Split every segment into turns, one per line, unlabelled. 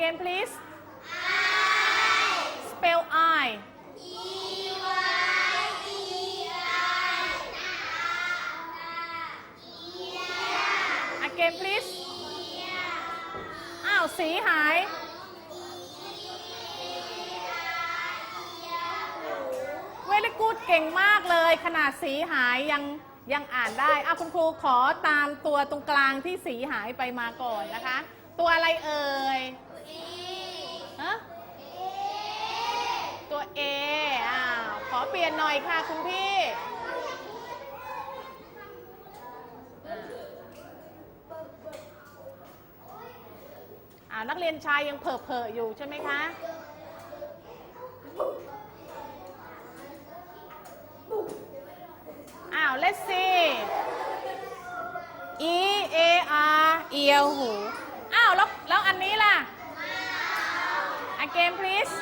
again please spell I again please อ้าว สีหาย เวลกูดเก่งมากเลย ขนาดสีหายยังยังอ่านได้อะคุณครูขอตามตัวตรงกลางที่สีหายไปมาก่อนนะคะ ตัวอะไรเอ่ยฮะตัว A อ้าวขอเปลี่ยนหน่อยค่ะคุณพี่อ่าอ้าวนักเรียนชายยังเผลอๆอยู่ใช่ไหมคะอ้าว let's see E A R เอียวหูอ้าวแล้วแล้วอันนี้ล่ะ again please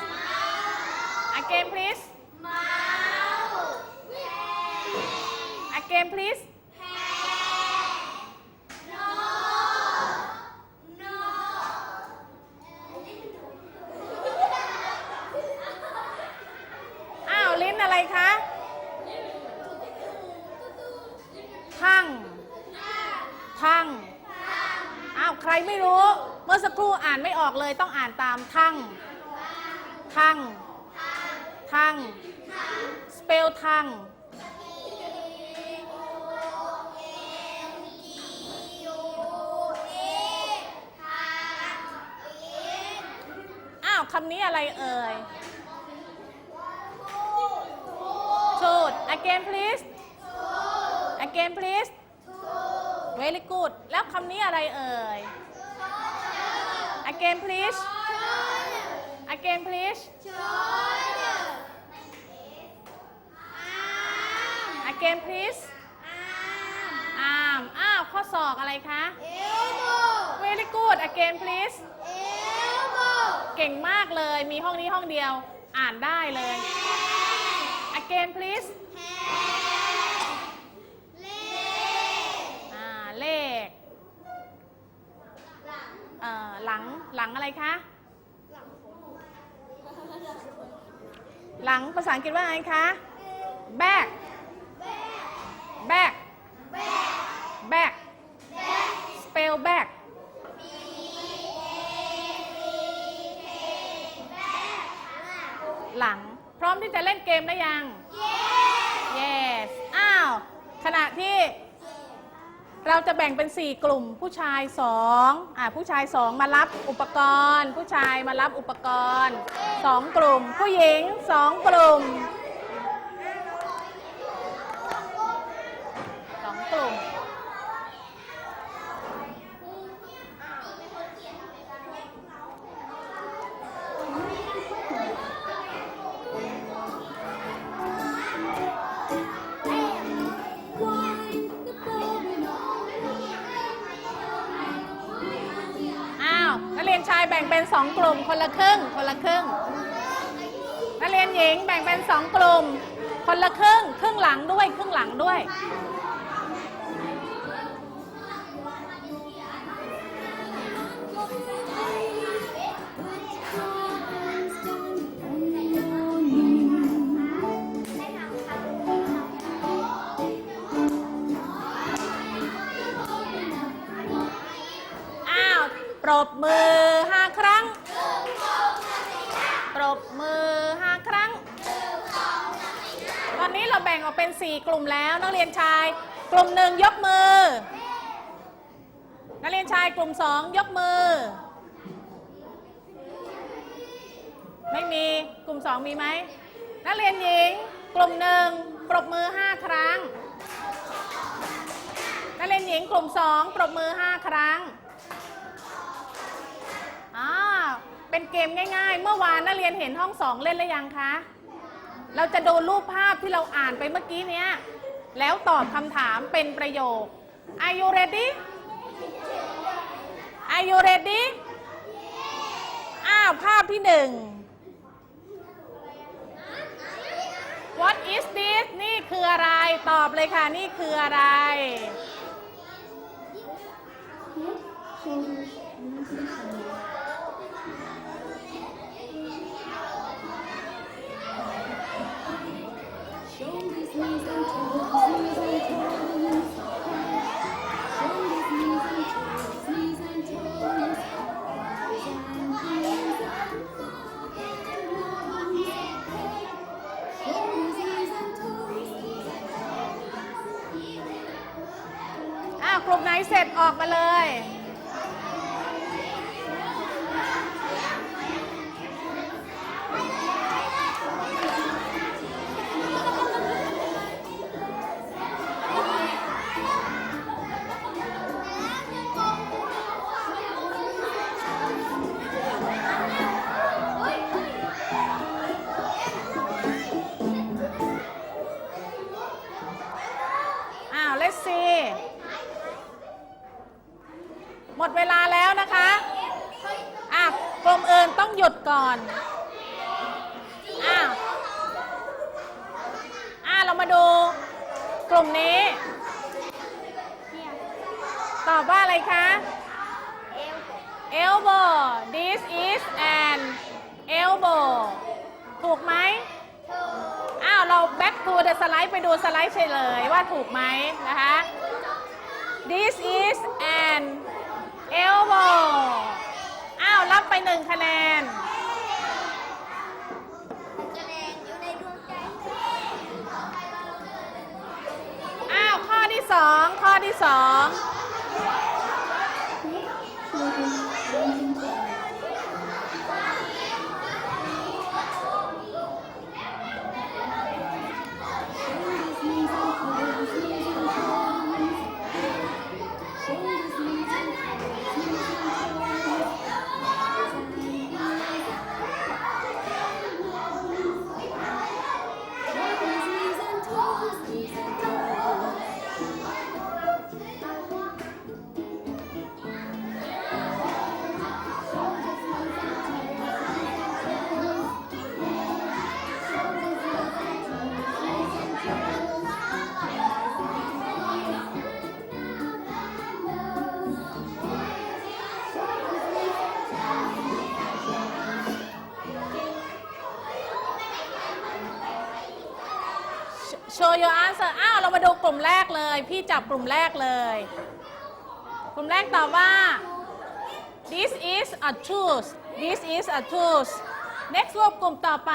again please again please อ้าวลิ้นอะไรคะทั้งทั้งอ้าวใครไม่รู้ เมื่อสักครู่อ่านไม่ออกเลยต้องอ่านตามทั้งทั้งทั้ง spell ทั้งอ้าวคำนี้อะไรเอ่ย Tooth again please again please very good แล้วคำนี้อะไรเอ่ย again please again please again please อ้าม อ้าว ข้อศอกอะไรคะ very good again please เก่งมากเลย มีห้องนี้ห้องเดียว อ่านได้เลย again please อ่า เลข เอ่อหลังหลังอะไรคะ หลังภาษาอังกฤษว่าไงคะ back back back spell back หลัง พร้อมที่จะเล่นเกมได้ยัง yes อ้าว ขณะที่ เราจะแบ่งเป็น 4 กลุ่มผู้ชาย2อ่าผู้ชาย 2 มารับอุปกรณ์ ผู้ชายมารับอุปกรณ์ 2 กลุ่ม ผู้หญิง 2 กลุ่ม เรียนชายแบ่งเป็น 2 กลุ่มคนละครึ่ง คนละครึ่ง นักเรียนหญิงแบ่งเป็น 2 กลุ่ม คนละครึ่ง ครึ่งหลังด้วย ครึ่งหลังด้วยอ้าวปรบมือห้าครั้ง ปร บมือห้าครั้ง ตอนนี้เราแบ่งออกเป็น 4 กลุ่มแล้วนักเรียนชาย กลุ่มหนึ่งยกมือ นักเรียนชายกลุ่มสองยกมือ ไม่มีกลุ่มสองมีไหมนักเรียนหญิงกลุ่มหนึ่งปรบมือห้าครั้ง นักเรียนหญิงกลุ่มสองปรบมือห้าครั้ง อ่า เป็นเกมง่าย ๆ เมื่อวานนักเรียนเห็นห้องสองเล่นหรือยังคะ เราจะดูรูปภาพที่เราอ่านไปเมื่อกี้เนี้ย แล้วตอบคำถามเป็นประโยค Are you ready Are you ready อ้าว ภาพที่หนึ่ง What is this นี่คืออะไร ตอบเลยค่ะ นี่คืออะไร กลุ่มไหนเสร็จออกมาเลย อ้าว อะเรามาดูกลุ่มนี้ ตอบว่าอะไรคะ elbow this is an elbow ถูกไหมอ้าว เรา back to the slide ไปดูสไลด์เฉลยว่าถูกไหมนะคะ This is an elbow อ้าว รับไปหนึ่งคะแนน อ้าว ข้อที่ สองข้อที่สอง มาดูกลุ่มแรกเลย พี่จับกลุ่มแรกเลย กลุ่มแรกตอบว่า this is a tooth this is a tooth next รวบกลุ่มต่อไป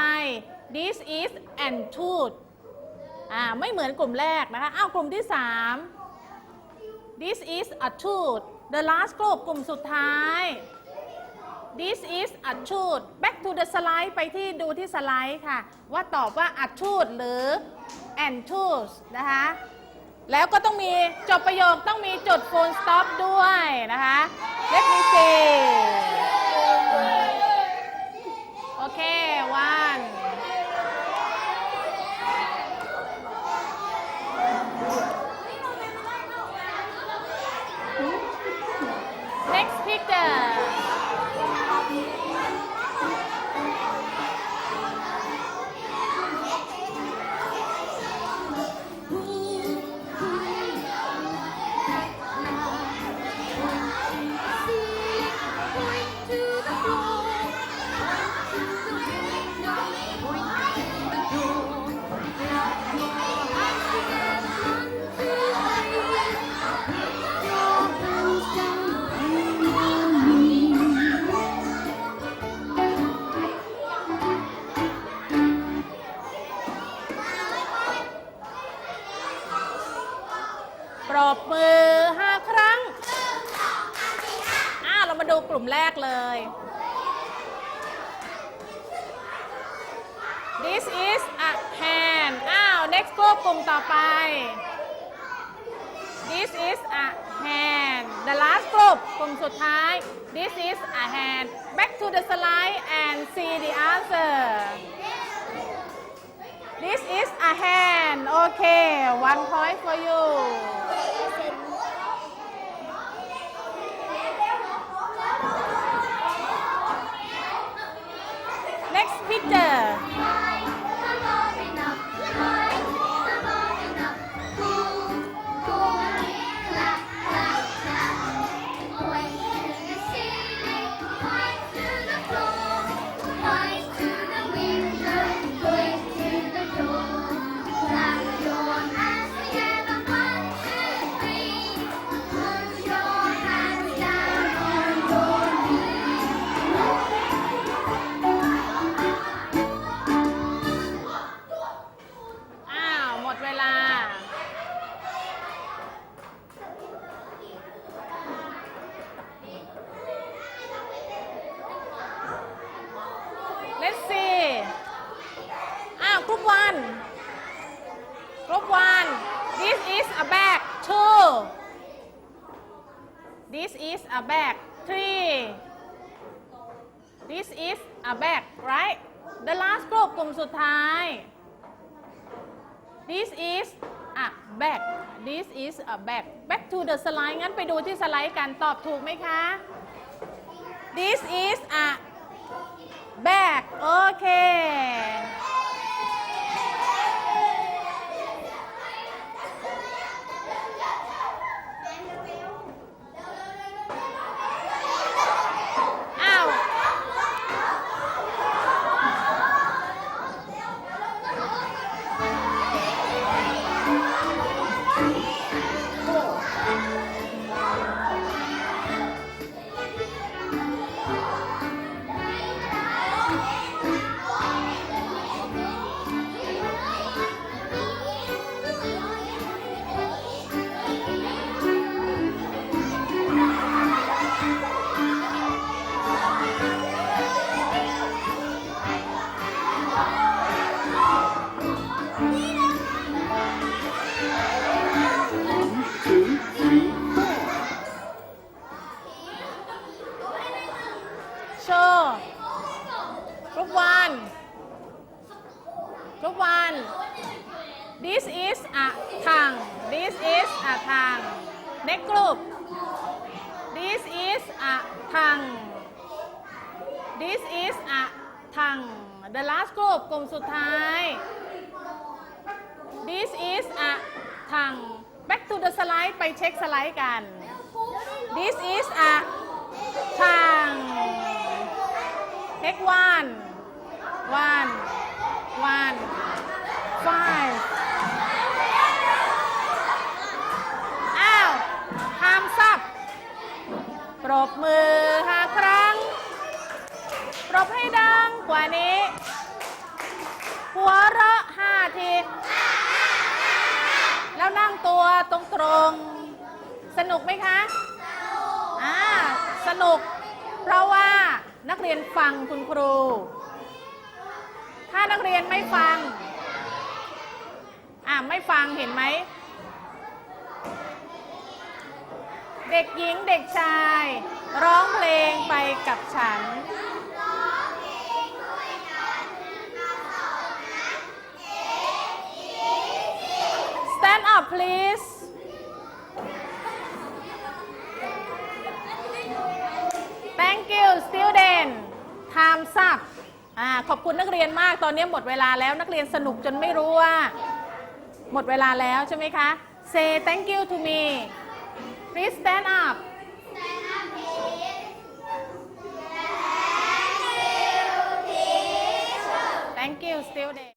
this is an tooth อ่าไม่เหมือนกลุ่มแรกนะคะ อ้าวกลุ่มที่ 3 this is a tooth the last group กลุ่มสุดท้าย This is a tooth back to the slide ไปที่ดูที่สไลด์ค่ะ ว่าตอบว่า a tooth หรือ an tooth นะคะ แล้วก็ต้องมีจบประโยคต้องมีจุด full stop ด้วยนะคะ Let me see โอเค one กลุ่มแรกเลย This is a hand อ้าว next group กลุ่มต่อไป This is a hand the last group กลุ่มสุดท้าย This is a hand back to the slide and see the answer This is a hand okay one point for you Next this is a bag this is a bag back to the slide งั้นไปดูที่สไลด์กันตอบถูกไหมคะ this is a bag โอเค next group this is a ถัง this is a ถัง the last group กลุ่มสุดท้าย this is a ถัง back to the slide ไปเช็คสไลด์กัน this is a ถัง Take one, one, one, five. อ้าวห้ามซับ ปร บมือห้าครั้ง ปรบให้ดังกว่านี้ หัวเราะห้าที แล้วนั่งตัวตรงๆสนุกไหมคะ อ่า สนุก เพราะว่านักเรียนฟังคุณครู ถ้านักเรียนไม่ฟัง อ่าไม่ฟังเห็นไหมเด็กหญิงเด็กชาย ร้องเพลงไปกับฉัน Stand up please Thank you student time up อ่าขอบคุณนักเรียนมากตอนนี้หมดเวลาแล้วนักเรียนสนุกจนไม่รู้ว่า หมดเวลาแล้วใช่ไหมคะ Say thank you to me Please stand up Thank you student